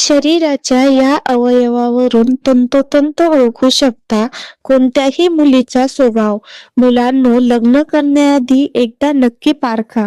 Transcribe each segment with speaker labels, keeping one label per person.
Speaker 1: शरीराच्या या अवयवावरून तंतोतंत ओळखू शकता कोणत्याही मुलीचा स्वभाव. मुलांनो लग्न करण्याआधी एकदा नक्की पारखा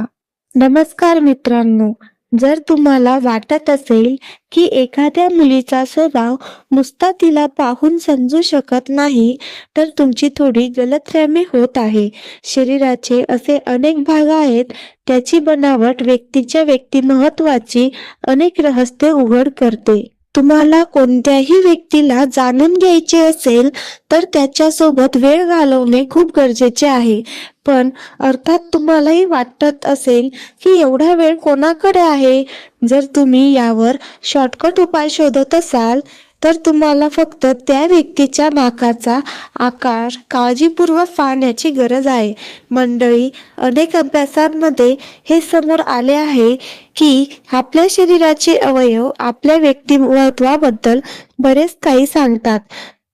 Speaker 1: नमस्कार मित्रांनो. जर तुम्हाला वाटत असेल की एखाद्या मुलीचा स्वभाव नुसता तिला पाहून समजू शकत नाही तर तुमची थोडी गलतफहमी होत आहे. शरीराचे असे अनेक भाग आहेत त्याची बनावट व्यक्तीच्या व्यक्तिमत्वाची अनेक रहस्य उघड करते. तुम्हाला कोणत्याही व्यक्तीला जाणून घ्यायचे असेल तर त्याच्यासोबत वेळ घालवणे खूप गरजेचे आहे. पण अर्थात तुम्हालाही वाटत असेल की एवढा वेळ कोणाकडे आहे? जर तुम्ही यावर शॉर्टकट उपाय शोधत असाल तर तुम्हाला फक्त त्या व्यक्तीच्या नाकाचा आकार काळजीपूर्वक पाहण्याची गरज आहे. मंडळी अनेक अभ्यासांमध्ये हे समोर आले आहे की आपल्या शरीराचे अवयव आपल्या व्यक्तिमत्वाबद्दल बरेच काही सांगतात.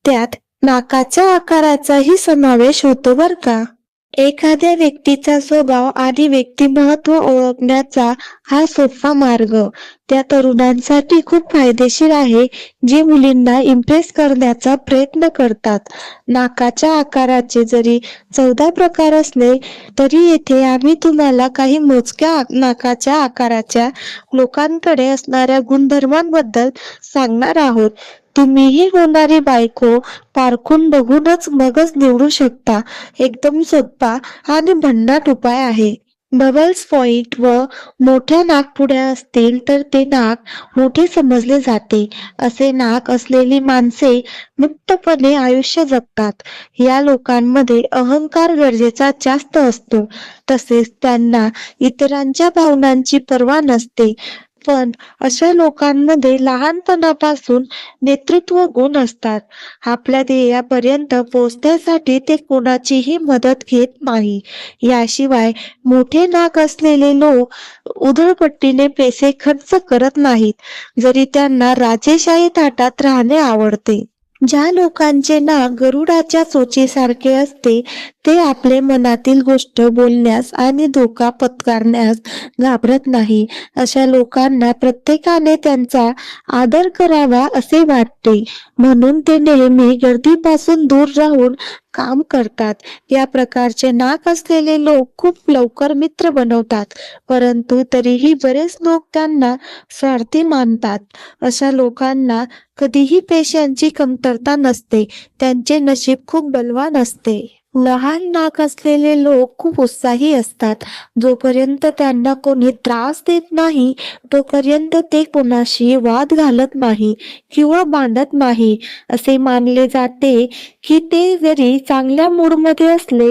Speaker 1: त्यात नाकाच्या आकाराचाही समावेश होतो बर का? एखाद्या व्यक्तीचा स्वभाव आणि व्यक्तिमत्व ओळखण्याचा हा सोपा मार्ग. त्या तरुणांसाठी खूप फायदेशीर आहे जे मुलींना इम्प्रेस करण्याचा प्रयत्न करतात. नाकाच्या आकाराचे जरी चौदा प्रकार असले तरी येथे आम्ही तुम्हाला काही मोजक्या नाकाच्या आकाराच्या लोकांकडे असणाऱ्या गुणधर्मांबद्दल सांगणार आहोत. तुम्हीही होणारी बायको पारखून बघूनच मगच निवडू शकता. एकदम सोपा आणि भन्नाट उपाय आहे. बबल्स पॉइंट व मोठ्या नागपुड्या असतील तर ते नाक मोठे समजले जाते. असे नाक असलेली माणसे मुक्तपणे आयुष्य जगतात. या लोकांमध्ये अहंकार गरजेचा जास्त असतो. तसेच त्यांना इतरांच्या भावनांची पर्वा नसते. पण अशा लोकांमध्ये लहानपणापासून नेतृत्व गुण असतात. आपल्या ध्येयापर्यंत पोहोचण्यासाठी ते कोणाचीही मदत घेत नाही. याशिवाय मोठे नाक असलेले लोक उधळपट्टीने पैसे खर्च करत नाहीत जरी त्यांना राजेशाही ताटात राहणे आवडते. ज्या लोकांचे नाक गरुडाच्या चोचीसारखे असते ते आपले मनातील गोष्ट बोलण्यास आणि धोका पत्करण्यास घाबरत नाही. अशा लोकांना प्रत्येकाने त्यांचा आदर करावा असे वाटते. म्हणून ते नेहमी गर्दीपासून दूर राहून काम करतात. या प्रकारचे नाक असलेले लोक खूप लवकर मित्र बनवतात परंतु तरीही बरेच लोक त्यांना स्वार्थी मानतात. अशा लोकांना कधीही पैशांची कमतरता नसते. त्यांचे नशीब खूप बलवान असते. लहान नाक असलेले लोक खूप उत्साही असतात. जोपर्यंत त्यांना कोणी त्रास देत नाही तोपर्यंत ते कोणाशी वाद घालत नाही किंवा बांधत नाही. असे मानले जाते की ते जरी चांगल्या मूडमध्ये असले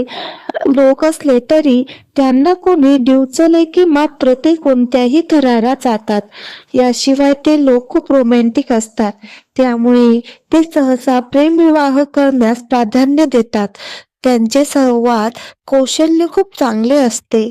Speaker 1: लोक असले तरी त्यांना कोणी डिवचले की मात्र ते कोणत्याही थरारा जातात. याशिवाय ते लोक खूप रोमॅन्टिक असतात. त्यामुळे ते सहसा प्रेमविवाह करण्यास प्राधान्य देतात. त्यांचे संवाद कौशल्य खूप चांगले असते.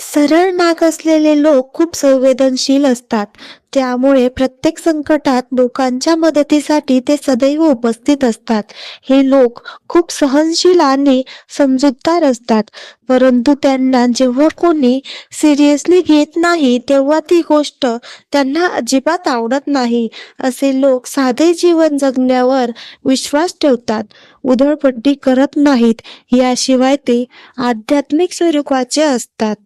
Speaker 1: सरळ नाक असलेले लोक खूप संवेदनशील असतात. त्यामुळे प्रत्येक संकटात लोकांच्या मदतीसाठी ते सदैव उपस्थित असतात. हे लोक खूप सहनशील आणि समजूतदार असतात. परंतु त्यांना जेव्हा कोणी सिरियसली घेत नाही तेव्हा ती गोष्ट त्यांना अजिबात आवडत नाही. असे लोक साधे जीवन जगण्यावर विश्वास ठेवतात. उधळपट्टी करत नाहीत. याशिवाय ते आध्यात्मिक स्वरूपाचे असतात.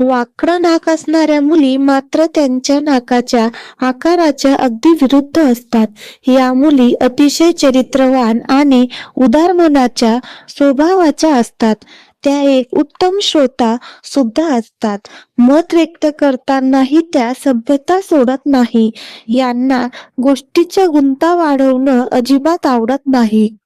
Speaker 1: वाकडं नाक असणाऱ्या मुली मात्र त्यांच्या नाकाच्या आकाराच्या अगदी विरुद्ध असतात. या मुली अतिशय चरित्रवान आणि उदार मनाच्या स्वभावाच्या असतात. त्या एक उत्तम श्रोता सुद्धा असतात. मत व्यक्त करतानाही त्या सभ्यता सोडत नाही. यांना गोष्टीच्या गुंता वाढवणं अजिबात आवडत नाही.